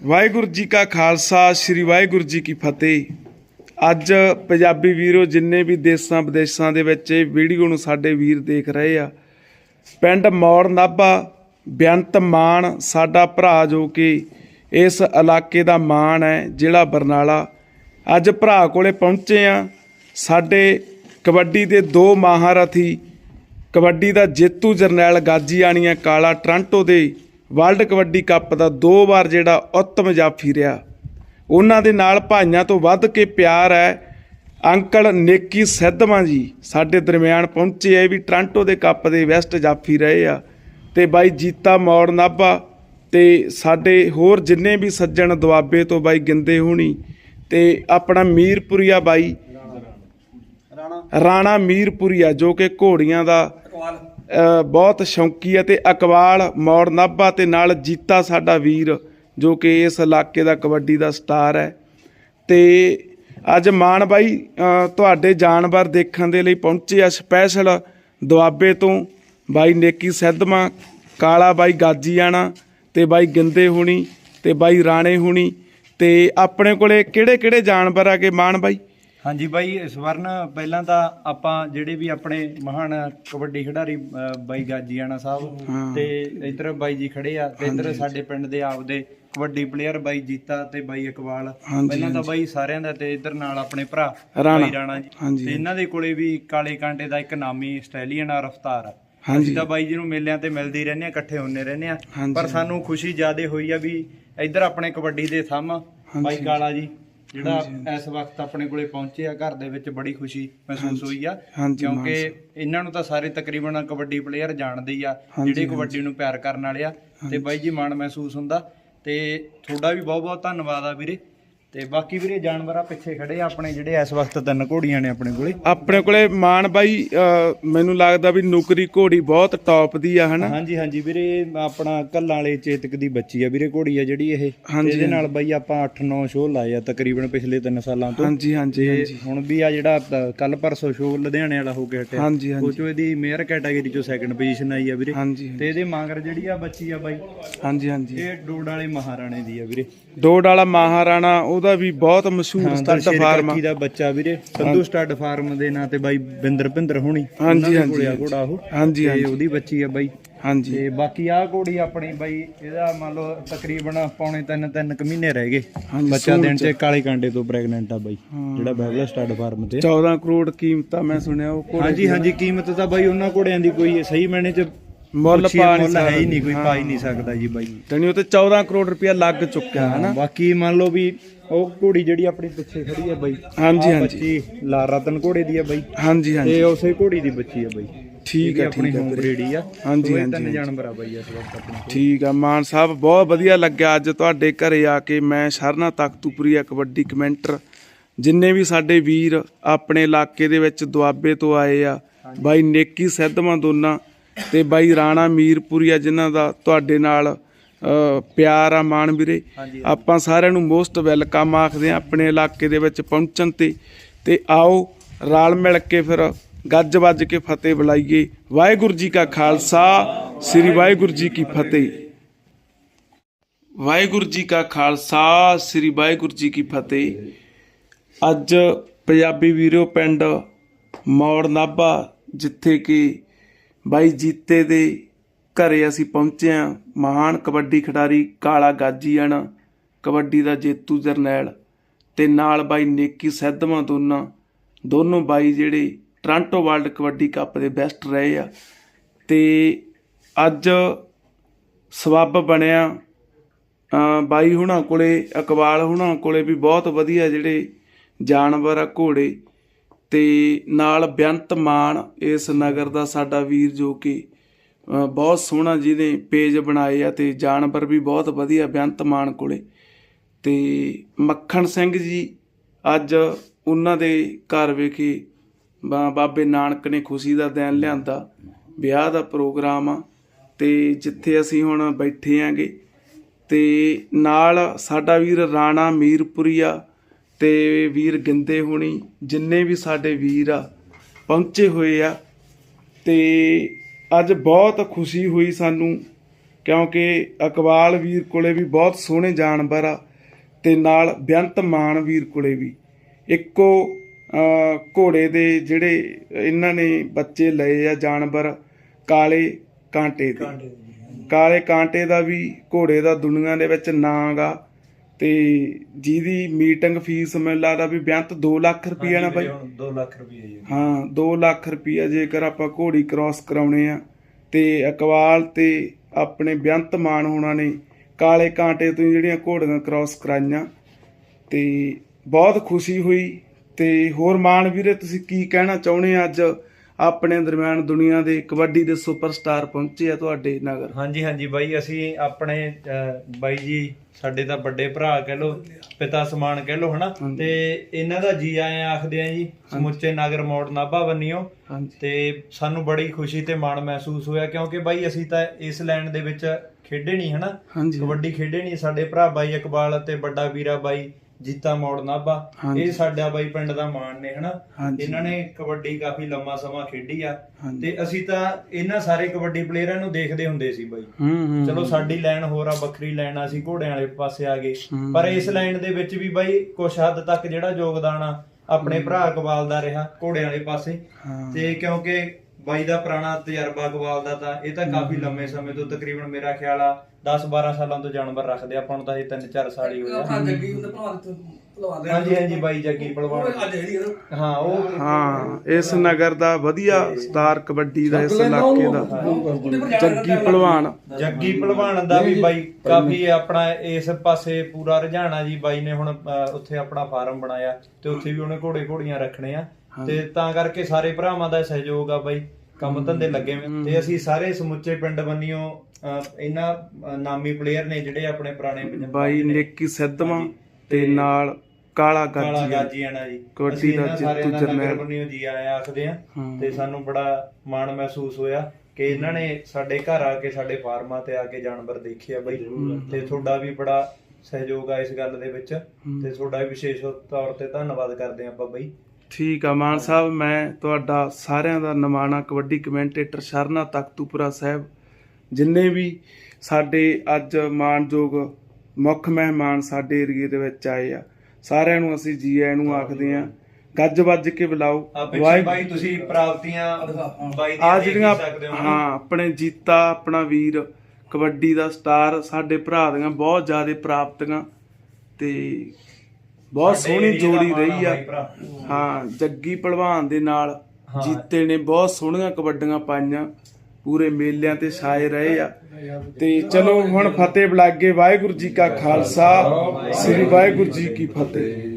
ਵਾਹਿਗੁਰੂ ਜੀ ਕਾ ਖਾਲਸਾ, ਸ੍ਰੀ ਵਾਹਿਗੁਰੂ ਜੀ ਕੀ ਫਤਿਹ। ਅੱਜ ਪੰਜਾਬੀ ਵੀਰੋ, ਜਿੰਨੇ ਵੀ ਦੇਸਾਂ ਵਿਦੇਸ਼ਾਂ ਦੇ ਵਿੱਚ ਇਹ ਵੀਡੀਓ ਨੂੰ ਸਾਡੇ ਵੀਰ ਦੇਖ ਰਹੇ ਆ, ਪਿੰਡ ਮੌੜ ਨਾਭਾ ਬੇਅੰਤ ਮਾਨ, ਸਾਡਾ ਭਰਾ ਜੋ ਕਿ ਇਸ ਇਲਾਕੇ ਦਾ ਮਾਣ ਹੈ, ਜ਼ਿਲ੍ਹਾ ਬਰਨਾਲਾ। ਅੱਜ ਭਰਾ ਕੋਲੇ ਪਹੁੰਚੇ ਆ। ਸਾਡੇ ਕਬੱਡੀ ਦੇ ਦੋ ਮਹਾਰਥੀ, ਕਬੱਡੀ ਦਾ ਜੇਤੂ ਜਰਨੈਲ ਗਾਜੀਆਣੀਆਂ ਕਾਲਾ ਟ੍ਰਾਂਟੋ ਦੇ ਵਰਲਡ ਕਬੱਡੀ ਕੱਪ ਦਾ ਦੋ ਵਾਰ ਜਿਹੜਾ ਉੱਤਮ ਜਾਫੀ ਰਿਹਾ। ਉਹਨਾਂ ਦੇ ਨਾਲ ਭਾਈਆਂ ਤੋਂ ਵੱਧ ਕੇ ਪਿਆਰ ਹੈ। ਅੰਕਲ ਨੇਕੀ ਸਿੱਧਵਾਂ ਜੀ ਸਾਡੇ ਦਰਮਿਆਨ ਪਹੁੰਚੇ ਇਹ ਵੀ ਟ੍ਰਾਂਟੋ ਦੇ ਕੱਪ ਦੇ ਵੈਸਟ ਜਾਫੀ ਰਹੇ ਆ। ਤੇ ਬਾਈ ਜੀਤਾ ਮੌੜ ਨਾਭਾ ਤੇ ਸਾਡੇ ਹੋਰ ਜਿੰਨੇ ਵੀ ਸੱਜਣ ਦੁਆਬੇ ਤੋਂ ਬਾਈ ਗਿੰਦੇ ਹੋਣੀ ਤੇ ਆਪਣਾ ਮੀਰਪੁਰੀਆ ਬਾਈ ਰਾਣਾ। ਮੀਰਪੁਰੀਆ ਜੋ ਕਿ ਘੋੜੀਆਂ ਦਾ ਬਹੁਤ ਸ਼ੌਂਕੀ ਹੈ ਤੇ ਅਕਵਾਲ ਮੌੜ ਨਾਭਾ ਤੇ ਨਾਲ ਜੀਤਾ ਸਾਡਾ ਵੀਰ, ਜੋ ਕਿ ਇਸ ਇਲਾਕੇ ਦਾ ਕਬੱਡੀ ਦਾ ਸਟਾਰ ਹੈ। ਤੇ ਅੱਜ ਮਾਨ ਬਾਈ ਤੁਹਾਡੇ ਜਾਨਵਰ ਦੇਖਣ ਦੇ ਲਈ ਪਹੁੰਚੇ ਆ ਸਪੈਸ਼ਲ ਦੁਆਬੇ ਤੋਂ ਬਾਈ ਨੇਕੀ ਸਿੱਧਵਾਂ ਕਾਲਾ ਬਾਈ ਗਾਜੀਆਣਾ ਤੇ ਬਾਈ ਗਿੰਦੇ ਹੁਣੀ ਤੇ ਬਾਈ ਰਾਣੇ ਹੁਣੀ ਤੇ ਆਪਣੇ ਕੋਲੇ ਕਿਹੜੇ ਕਿਹੜੇ ਜਾਨਵਰ ਆ ਕੇ ਮਾਨ ਬਾਈ? ਹਾਂਜੀ ਬਾਈ ਸਵਰਨ ਪਹਿਲਾਂ ਤਾਂ ਆਪਾਂ ਜਿਹੜੇ ਵੀ ਆਪਣੇ ਮਹਾਨ ਕਬੱਡੀ ਖਿਡਾਰੀ ਬਾਈ ਗਾਜੀਆਣਾ ਸਾਹਿਬ। ਤੇ ਇੱਧਰ ਬਾਈ ਜੀ ਖੜੇ ਆ ਤੇ ਇੱਧਰ ਸਾਡੇ ਪਿੰਡ ਦੇ ਆਪਦੇ ਕਬੱਡੀ ਪਲੇਅਰ ਬਾਈ ਜੀਤਾ ਤੇ ਬਾਈ ਇਕਬਾਲ ਪਹਿਲਾਂ ਤਾਂ ਬਾਈ ਸਾਰਿਆਂ ਦਾ ਤੇ ਇੱਧਰ ਨਾਲ ਆਪਣੇ ਭਰਾ। ਬਾਈ ਰਾਣਾ ਜੀ। ਤੇ ਇਹਨਾਂ ਦੇ ਕੋਲੇ ਵੀ ਕਾਲੇ ਕਾਂਟੇ ਦਾ ਇੱਕ ਨਾਮੀ ਆਸਟ੍ਰੇਲੀਅਨ ਆ ਰਫਤਾਰ ਆ ਹਾਂਜੀ। ਅਸੀਂ ਤਾਂ ਬਾਈ ਜੀ ਨੂੰ ਮੇਲਿਆਂ ਤੇ ਮਿਲਦੇ ਹੀ ਰਹਿੰਦੇ ਆ ਇਕੱਠੇ ਹੁੰਨੇ ਰਹਿੰਦੇ ਆ। ਪਰ ਸਾਨੂੰ ਖੁਸ਼ੀ ਜ਼ਿਆਦੇ ਹੋਈ ਆ ਵੀ ਇੱਧਰ ਆਪਣੇ ਕਬੱਡੀ ਦੇ ਥੰਮ ਬਾਈ ਕਾਲਾ ਜੀ ਜਿਹੜਾ ਇਸ ਵਕਤ ਆਪਣੇ ਕੋਲੇ ਪਹੁੰਚੇ ਆ ਘਰ ਦੇ ਵਿੱਚ ਬੜੀ ਖੁਸ਼ੀ ਮਹਿਸੂਸ ਹੋਈ ਆ ਕਿਉਂਕਿ ਇਹਨਾਂ ਨੂੰ ਤਾਂ ਸਾਰੇ ਤਕਰੀਬਨ ਕਬੱਡੀ ਪਲੇਅਰ ਜਾਣਦੇ ਹੀ ਆ ਜਿਹੜੇ ਕਬੱਡੀ ਨੂੰ ਪਿਆਰ ਕਰਨ ਵਾਲੇ ਆ। ਤੇ ਬਾਈ ਜੀ ਮਾਣ ਮਹਿਸੂਸ ਹੁੰਦਾ ਤੇ ਤੁਹਾਡਾ ਵੀ ਬਹੁਤ ਬਹੁਤ ਧੰਨਵਾਦ ਆ ਵੀਰੇ। ਤੇ ਬਾਕੀ ਵੀਰੇ ਜਾਨਵਰ ਆ ਪਿੱਛੇ ਖੜੇ ਆ ਆਪਣੇ ਜਿਹੜੇ ਇਸ ਵਕਤ ਤਿੰਨ ਘੋੜੀਆਂ ਨੇ ਆਪਣੇ ਕੋਲੇ। ਆਪਣੇ ਕੋਲੇ ਮਾਨ ਬਾਈ ਮੈਨੂੰ ਲੱਗਦਾ ਵੀ ਨੁਕਰੀ ਘੋੜੀ ਬਹੁਤ ਟੌਪ ਦੀ ਆ ਹਨਾ? ਹਾਂਜੀ ਹਾਂਜੀ ਵੀਰੇ ਆਪਣਾ ਕੱਲਾਂ ਵਾਲੇ ਚੇਤਕ ਦੀ ਬੱਚੀ ਆ ਵੀਰੇ ਘੋੜੀ ਆ ਜਿਹੜੀ ਇਹ। ਇਹਦੇ ਨਾਲ ਬਾਈ ਆਪਾਂ 8-9 ਸ਼ੋਅ ਲਾਏ ਆ ਤਕਰੀਬਨ ਪਿਛਲੇ 3 ਸਾਲਾਂ ਤੋਂ। ਹਾਂਜੀ ਹਾਂਜੀ ਹੁਣ ਵੀ ਆ ਜਿਹੜਾ ਕੱਲ ਪਰਸੋਂ ਸ਼ੋਅ ਲੁਧਿਆਣੇ ਵਾਲਾ ਹੋ ਕੇ ਹਟਿਆ। ਹਾਂਜੀ ਉਹ ਹਾਂਜੀ ਚੋਂ ਇਹਦੀ ਮੇਅਰ ਕੈਟਾਗਰੀ ਚੋਂ ਸੈਕੰਡ ਪੋਜੀਸ਼ਨ ਆਈ ਆ ਵੀਰੇ। ਤੇ ਇਹਦੇ ਮਾਂਗਰ ਜਿਹੜੀ ਆ ਬੱਚੀ ਆ ਬਾਈ ਹਾਂਜੀ ਹਾਂਜੀ। ਇਹ ਡੋਡ ਵਾਲੇ ਮਹਾਰਾਣੇ ਦੀ ਆ ਵੀਰੇ। ਡੋਡ ਵਾਲਾ ਮਹਾਰਾਣਾ ਉਹਦਾ ਵੀ ਬਹੁਤ ਮਸ਼ਹੂਰ ਸਟੱਡ ਫਾਰਮ ਦਾ ਬੱਚਾ ਵੀਰੇ ਸੰਧੂ ਸਟੱਡ ਫਾਰਮ ਦੇ ਨਾਂ ਤੇ ਬਾਈ ਬਿੰਦਰ ਭਿੰਦਰ ਹੋਣੀ। ਹਾਂਜੀ, ਹਾਂਜੀ। ਘੋੜਾ ਉਹ। ਹਾਂਜੀ, ਹਾਂਜੀ। ਉਹਦੀ ਬੱਚੀ ਆ ਬਾਈ। ਹਾਂਜੀ। ਤੇ ਬਾਕੀ ਆਹ ਘੋੜੀ ਆਪਣੀ ਬਾਈ ਇਹਦਾ ਮੰਨ ਲਓ ਤਕਰੀਬਨ ਪੌਣੇ ਤਿੰਨ ਤਿੰਨ ਕੁ ਮਹੀਨੇ ਰਹਿ ਗਏ। ਬੱਚਾ ਦੇਣ ਚ। ਕਾਲੇ ਕਾਂਡੇ ਤੋਂ ਪ੍ਰੈਗਨੈਂਟ ਆ ਬਾਈ ਜਿਹੜਾ ਬੈਬਲਾ ਸਟੱਡ ਫਾਰਮ ਤੇ। 14 ਕਰੋੜ ਕੀਮਤ ਆ ਮੈਂ ਸੁਣਿਆ ਉਹ ਘੋੜੇ ਹਾਂਜੀ। ਹਾਂਜੀ ਕੀਮਤ ਤਾਂ ਬਾਈ ਉਹਨਾਂ ਘੋੜਿਆਂ ਦੀ ਕੋਈ ਸਹੀ ਮੈਨੇ ਚ ਮੁੱਲ ਪਾ ਨਹੀਂ ਮੁੱਲ ਹੈ ਹੀ। ਨਹੀਂ ਕੋਈ ਹਾਂ। ਪਾ ਹੀ ਨਹੀਂ ਸਕਦਾ ਜੀ ਬਾਈ ਤਣੀ ਉਹ ਤੇ 14 ਕਰੋੜ ਰੁਪਇਆ ਲੱਗ ਚੁੱਕਿਆ ਹਨਾ ਬਾਕੀ ਮੰਨ ਲਓ ਵੀ ਉਹ ਘੋੜੀ ਜਿਹੜੀ ਆਪਣੀ ਪਿੱਛੇ ਖੜੀ ਆ ਬਾਈ ਹਾਂਜੀ, ਆਹ ਹਾਂਜੀ। ਬੱਚੀ ਲਾਲ ਰਤਨ ਘੋੜੇ ਦੀ ਆ ਬਾਈ ਹਾਂਜੀ ਹਾਂਜੀ ਤੇ ਉਸੇ ਘੋੜੀ ਦੀ ਬੱਚੀ ਆ ਬਾਈ ਠੀਕ ਹੈ ਆਪਣੀ ਠੀਕ ਹੈ ਹੋਮ ਵੀਰੇ। ਬਰੀਡ ਹੀ ਆ ਹਾਂਜੀ, ਹਾਂਜੀ, ਤਿੰਨ ਹਾਂਜੀ। ਜਾਨਵਰ ਆ ਬਾਈ ਇਸ ਵਕਤ ਆਪਣੇ ਕੋਲ। ਠੀਕ ਆ ਮਾਨ ਸਾਹਿਬ ਬਹੁਤ ਵਧੀਆ ਲੱਗਿਆ ਅੱਜ ਤੁਹਾਡੇ ਘਰੇ ਆ ਕੇ ਮੈਂ ਸ਼ਰਨਾ ਤਖਤੂਪੁਰੀਆ ਕਬੱਡੀ ਕਮੈਂਟਰ ਜਿੰਨੇ ਵੀ ਸਾਡੇ ਵੀਰ ਆਪਣੇ ਇਲਾਕੇ ਦੇ ਵਿੱਚ ਦੁਆਬੇ ਤੋਂ ਆਏ ਆ ਬਾਈ ਨੇਕੀ ਸਿੱਧਵਾਂ ਦੋਨਾਂ ਤੇ ਬਾਈ ਰਾਣਾ ਮੀਰਪੁਰੀਆ ਜਿਨ੍ਹਾਂ ਦਾ ਤੁਹਾਡੇ ਨਾਲ ਪਿਆਰ ਆ ਮਾਨ ਵੀਰੇ। ਆਪਾਂ ਸਾਰਿਆਂ ਨੂੰ ਮੋਸਟ ਵੈਲਕਮ ਆਖਦੇ ਆ ਆਪਣੇ ਇਲਾਕੇ ਦੇ ਵਿੱਚ ਪਹੁੰਚਣ ਤੇ। ਤੇ ਆਓ ਰਲ ਮਿਲ ਕੇ ਫਿਰ ਗੱਜ ਵੱਜ ਕੇ ਫਤਿਹ ਬੁਲਾਈਏ। ਵਾਹਿਗੁਰੂ ਜੀ ਕਾ ਖਾਲਸਾ ਸ੍ਰੀ ਵਾਹਿਗੁਰੂ ਜੀ ਕੀ ਫਤਿਹ। ਵਾਹਿਗੁਰੂ ਜੀ ਕਾ ਖਾਲਸਾ ਸ੍ਰੀ ਵਾਹਿਗੁਰੂ ਜੀ ਕੀ ਫਤਿਹ। ਅੱਜ ਪੰਜਾਬੀ ਵੀਰੋ ਪਿੰਡ ਮੌੜ ਨਾਭਾ ਜਿੱਥੇ ਕਿ ਬਾਈ ਜੀਤੇ ਦੇ ਘਰੇ ਅਸੀਂ ਪਹੁੰਚੇ ਹਾਂ। ਮਹਾਨ ਕਬੱਡੀ ਖਿਡਾਰੀ ਕਾਲਾ ਗਾਜੀਆਣਾ ਕਬੱਡੀ ਦਾ ਜੇਤੂ ਜਰਨੈਲ ਤੇ ਨਾਲ ਬਾਈ ਨੇਕੀ ਸੈਦਮਾ ਦੋਨਾਂ। ਦੋਨੋਂ ਬਾਈ ਜਿਹੜੇ ਟ੍ਰਾਂਟੋ ਵਰਲਡ ਕਬੱਡੀ ਕੱਪ ਦੇ ਬੈਸਟ ਰਹੇ ਆ। ਤੇ ਅੱਜ ਸਬੱਬ ਬਣਿਆ ਬਾਈ ਹੁਣਾਂ ਕੋਲੇ, ਇਕਬਾਲ ਹੁਣਾਂ ਕੋਲੇ ਵੀ ਬਹੁਤ ਵਧੀਆ ਜਿਹੜੇ ਜਾਨਵਰ ਆ ਘੋੜੇ। ਤੇ ਨਾਲ ਬੇਅੰਤ ਮਾਨ ਇਸ ਨਗਰ ਦਾ ਸਾਡਾ ਵੀਰ ਜੋ ਕਿ ਬਹੁਤ ਸੋਹਣਾ ਜਿਹਨੇ ਪੇਜ ਬਣਾਏ ਆ ਤੇ ਜਾਨਵਰ ਵੀ ਬਹੁਤ ਵਧੀਆ ਬੇਅੰਤ ਮਾਨ ਕੋਲੇ। ਤੇ ਮੱਖਣ ਸਿੰਘ ਜੀ ਅੱਜ ਉਹਨਾਂ ਦੇ ਘਰ ਵਿਖੇ ਬਾ- ਬਾਬੇ ਨਾਨਕ ਨੇ ਖੁਸ਼ੀ ਦਾ ਦਿਨ ਲਿਆਂਦਾ, ਵਿਆਹ ਦਾ ਪ੍ਰੋਗਰਾਮ ਆ ਤੇ ਜਿੱਥੇ ਅਸੀਂ ਹੁਣ ਬੈਠੇ ਆਂਗੇ ਤੇ ਨਾਲ ਸਾਡਾ ਵੀਰ ਰਾਣਾ ਮੀਰਪੁਰੀਆ ਤੇ ਵੀਰ ਗਿੰਦੇ ਹੋਣੀ ਜਿੰਨੇ ਵੀ ਸਾਡੇ ਵੀਰ ਆ ਪਹੁੰਚੇ ਹੋਏ ਆ ਤੇ ਅੱਜ ਬਹੁਤ ਖੁਸ਼ੀ ਹੋਈ ਸਾਨੂੰ ਕਿਉਂਕਿ ਇਕਬਾਲ ਵੀਰ ਕੋਲੇ ਵੀ ਬਹੁਤ ਸੋਹਣੇ ਜਾਨਵਰ ਆ ਤੇ ਨਾਲ ਬੇਅੰਤ ਮਾਨ ਵੀਰ ਕੋਲੇ ਵੀ। ਇੱਕੋ ਘੋੜੇ ਦੇ ਜਿਹੜੇ ਇਹਨਾਂ ਨੇ ਬੱਚੇ ਲਏ ਆ ਜਾਨਵਰ ਕਾਲੇ ਕਾਂਟੇ ਦੇ। ਕਾਲੇ ਕਾਂਟੇ ਦਾ ਵੀ ਘੋੜੇ ਦਾ ਦੁਨੀਆ ਦੇ ਵਿੱਚ ਨਾਂ ਗਾ ਤੇ ਜਿਹਦੀ ਮੀਟਿੰਗ ਫੀਸ ਮੈਨੂੰ ਲੱਗਦਾ ਵੀ ਬੇਅੰਤ 2 ਲੱਖ ਰੁਪਈਆ ਨਾ ਬਾਈ। 2 ਲੱਖ ਰੁਪਏ ਜੀ ਹਾਂ 2 ਲੱਖ ਰੁਪਈਆ ਜੇਕਰ ਆਪਾਂ ਘੋੜੀ ਕ੍ਰਾਸ ਕਰਾਉਣੇ ਆ ਤੇ ਅਕਵਾਲ ਤੇ ਆਪਣੇ ਬੇਅੰਤ ਮਾਨ ਹੋਣਾ ਨੇ ਕਾਲੇ ਕਾਂਟੇ ਤੋਂ ਜਿਹੜੀਆਂ ਘੋੜੀਆਂ ਕ੍ਰਾਸ ਕਰਾਈਆਂ ਤੇ ਬਹੁਤ ਖੁਸ਼ੀ ਹੋਈ ਤੇ ਹੋਰ ਮਾਨ ਵੀਰੇ ਤੁਸੀਂ ਕੀ ਕਹਿਣਾ ਚਾਹੁੰਦੇ ਆ ਅੱਜ? ਆਪਣੇ ਦਰਮਿਆਨ ਦੁਨੀਆ ਦੇ ਕਬੱਡੀ ਦੇ ਸੁਪਰਸਟਾਰ ਪਹੁੰਚੇ ਆ ਤੁਹਾਡੇ ਨਗਰ। ਹਾਂਜੀ ਹਾਂਜੀ ਬਾਈ ਅਸੀਂ ਆਪਣੇ ਅਹ, ਬਾਈ ਜੀ ਸਾਡੇ ਤਾਂ ਵੱਡੇ ਭਰਾ ਕਹਿ ਲੋ ਪਿਤਾ ਸਮਾਨ ਕਹਿ ਲੋ ਹਨਾ? ਹਾਂਜੀ। ਤੇ ਇਹਨਾਂ ਦਾ ਜੀ ਆਇਆਂ ਆਖਦੇ ਆ ਜੀ ਸਮੁੱਚੇ ਨਗਰ ਮੋੜ ਨਾਭਾ ਬੰਨਿਓ। ਹਾਂਜੀ। ਤੇ ਸਾਨੂੰ ਬੜੀ ਖੁਸ਼ੀ ਤੇ ਮਾਣ ਮਹਿਸੂਸ ਹੋਇਆ ਕਿਉਂਕਿ ਬਾਈ ਅਸੀਂ ਤਾਂ ਇਸ ਲਾਈਨ ਦੇ ਵਿੱਚ ਖੇਡੇ ਨਹੀਂ ਹਨਾ? ਹਾਂਜੀ। ਕਬੱਡੀ ਖੇਡੇ ਨਹੀਂ ਸਾਡੇ ਭਰਾ ਬਾਈ ਇਕਬਾਲ ਅਤੇ ਵੱਡਾ ਵੀਰਾ ਬਾਈ ਜੀਤਾ ਮੋੜ ਨਾਭਾ। ਇਹ ਸਾਡਾ ਬਾਈ ਪਿੰਡ ਦਾ ਮਾਣ ਨੇ ਹਨਾ। ਇਹਨਾਂ ਨੇ ਕਬੱਡੀ ਕਾਫੀ ਲੰਮਾ ਸਮਾਂ ਖੇਡੀ ਆ। ਤੇ ਅਸੀਂ ਤਾਂ ਇਹਨਾਂ ਸਾਰੇ ਕਬੱਡੀ ਪਲੇਅਰਾਂ ਨੂੰ ਦੇਖਦੇ ਹੁੰਦੇ ਸੀ ਬਾਈ। ਚਲੋ ਸਾਡੀ ਲਾਈਨ ਹੋਰ ਆ ਵੱਖਰੀ ਲਾਈਨ ਆ ਅਸੀਂ ਘੋੜਿਆਂ ਵਾਲੇ ਪਾਸੇ ਆ ਗਏ। ਪਰ ਇਸ ਲਾਈਨ ਦੇ ਵਿੱਚ ਵੀ ਬਾਈ ਕੁਛ ਹੱਦ ਤੱਕ ਜਿਹੜਾ ਯੋਗਦਾਨ ਆ ਆਪਣੇ ਭਰਾ ਇਕਬਾਲ ਦਾ ਰਿਹਾ ਘੋੜਿਆਂ ਵਾਲੇ ਪਾਸੇ। ਤੇ ਕਿਉਂਕਿ ਬਾਈ ਦਾ ਪੁਰਾਣਾ ਤਜਰਬਾ ਇਕਬਾਲ ਦਾ ਤਾਂ ਇਹ ਤਾਂ ਕਾਫੀ ਲੰਮੇ ਸਮੇਂ ਤੋਂ ਤਕਰੀਬਨ ਮੇਰਾ ਖਿਆਲ ਆ 10 12 ਸਾਲਾਂ ਤੋਂ ਜਾਨਵਰ ਰੱਖਦੇ ਆ, ਆਪਾਂ ਨੂੰ ਤਾਂ ਇਹ 3 4 ਸਾਲ ਹੀ ਹੋਏ ਆ। ਭਲਵਾਨ ਦੇ ਹਾਂਜੀ ਹਾਂਜੀ ਬਾਈ ਜੱਗੀ ਅੱਜ ਜਿਹੜੀ ਹੈ ਨਾ। ਹਾਂ ਉਹ ਹਾਂ ਇਸ ਨਗਰ ਦਾ ਵਧੀਆ ਸਟਾਰ ਕਬੱਡੀ ਦਾ ਇਸ ਇਲਾਕੇ ਦਾ। ਉਹਦੇ ਪਰ ਜਾਣਾ ਜੱਗੀ ਪਹਿਲਵਾਨ ਜੱਗੀ ਪਹਿਲਵਾਨ ਦਾ ਵੀ ਬਾਈ ਕਾਫੀ ਆਪਣਾ ਇਸ ਪਾਸੇ ਪੂਰਾ ਰੁਝਾਨ ਆ ਜੀ। ਬਾਈ ਨੇ ਹੁਣ ਉੱਥੇ ਆਪਣਾ ਫਾਰਮ ਬਣਾਇਆ ਤੇ ਉੱਥੇ ਵੀ ਉਹਨੇ ਘੋੜੇ ਘੋੜੀਆਂ ਰੱਖਣੇ ਆ। ਤੇ ਤਾਂ ਕਰਕੇ ਸਾਰੇ ਭਰਾਵਾਂ ਦਾ ਸਹਿਯੋਗ ਆ ਬਾਈ। ਕੰਮ ਧੰਦੇ ਲੱਗੇ ਹੋਏ ਤੇ ਅਸੀਂ ਸਾਰੇ ਸਮੁੱਚੇ ਪਿੰਡ ਬੰਨਿਓ ਇਹਨਾਂ ਨਾਮੀ ਪਲੇਅਰ ਨੇ ਜਿਹੜੇ ਆਪਣੇ ਪੁਰਾਣੇ ਪੰਜਾਬ ਬਾਈ ਨੇਕੀ ਸਿੱਧਵਾਂ। ਤੇ ਨਾਲ ਕਾਲਾ ਕਾਲਾ ਗਾਜੀ ਗਾਜੀਆਣਾ ਜੀ। ਅਸੀਂ ਦਾ ਇਹਨਾਂ ਸਾਰਿਆਂ ਜੇਤੂ ਨਗਰ। ਬੰਨਿਓ ਜੀ ਆਇਆ ਆਖਦੇ ਆ। ਹਾਂ। ਤੇ ਸਾਨੂੰ ਬੜਾ ਮਾਣ ਮਹਿਸੂਸ ਹੋਇਆ ਕਿ ਇਹਨਾਂ ਨੇ ਸਾਡੇ ਘਰ ਆ ਕੇ ਸਾਡੇ ਫਾਰਮਾਂ ਤੇ ਆ ਕੇ ਜਾਨਵਰ ਦੇਖੇ ਆ ਬਈ। ਤੇ ਤੁਹਾਡਾ ਵੀ ਬੜਾ ਸਹਿਯੋਗ ਆ ਇਸ ਗੱਲ ਦੇ ਵਿੱਚ। ਤੇ ਤੁਹਾਡਾ ਵੀ ਵਿਸ਼ੇਸ਼ ਤੌਰ ਤੇ ਧੰਨਵਾਦ ਕਰਦੇ ਆਪਾਂ ਬਈ। ਠੀਕ ਆ ਮਾਨ ਸਾਹਿਬ ਮੈਂ ਤੁਹਾਡਾ ਸਾਰਿਆਂ ਦਾ ਨਮਾਣਾ ਕਬੱਡੀ ਕਮੈਂਟੇਟਰ ਸ਼ਰਨਾ ਤਖਤੂਪੁਰਾ ਸਾਹਿਬ। ਜਿੰਨੇ ਵੀ ਸਾਡੇ ਅੱਜ ਮਾਨਯੋਗ ਮੁੱਖ ਮਹਿਮਾਨ ਸਾਡੇ ਏਰੀਏ ਦੇ ਵਿੱਚ ਆਏ ਆ। ਸਾਰਿਆਂ ਨੂੰ ਅਸੀਂ ਜੀ ਆਇਆਂ ਨੂੰ ਆਖਦੇ ਆ ਗੱਜ ਵੱਜ ਕੇ ਬੁਲਾਓ। ਬਾਈ ਤੁਸੀਂ ਪ੍ਰਾਪਤੀਆਂ ਬਾਈ ਆ ਦੀਆਂ ਜਿਹੜੀਆਂ ਹੀ ਆਪਣੇ ਜੀਤਾ ਆਪਣਾ ਵੀਰ ਕਬੱਡੀ ਦਾ ਸਟਾਰ ਸਾਡੇ ਭਰਾ ਦੀਆਂ ਬਹੁਤ ਜ਼ਿਆਦਾ ਪ੍ਰਾਪਤੀਆਂ ਤੇ ਬਹੁਤ ਸੋਹਣੀ ਜੋੜੀ ਰਹੀ ਆ। ਹਾਂ ਜੱਗੀ ਪਹਿਲਵਾਨ ਦੇ ਨਾਲ। ਜੀਤੇ ਨੇ ਬਹੁਤ ਸੋਹਣੀਆਂ ਕਬੱਡੀਆਂ ਪਾਈਆਂ। ਪੂਰੇ ਮੇਲਿਆਂ ਤੇ ਛਾਏ ਰਹੇ ਆ। ਤੇ ਚਲੋ ਹੁਣ ਫਤਿਹ ਬੁਲਾਗੇ ਵਾਹਿਗੁਰੂ ਜੀ ਕਾ ਖਾਲਸਾ ਸ੍ਰੀ ਵਾਹਿਗੁਰੂ ਜੀ ਕੀ ਫਤਿਹ।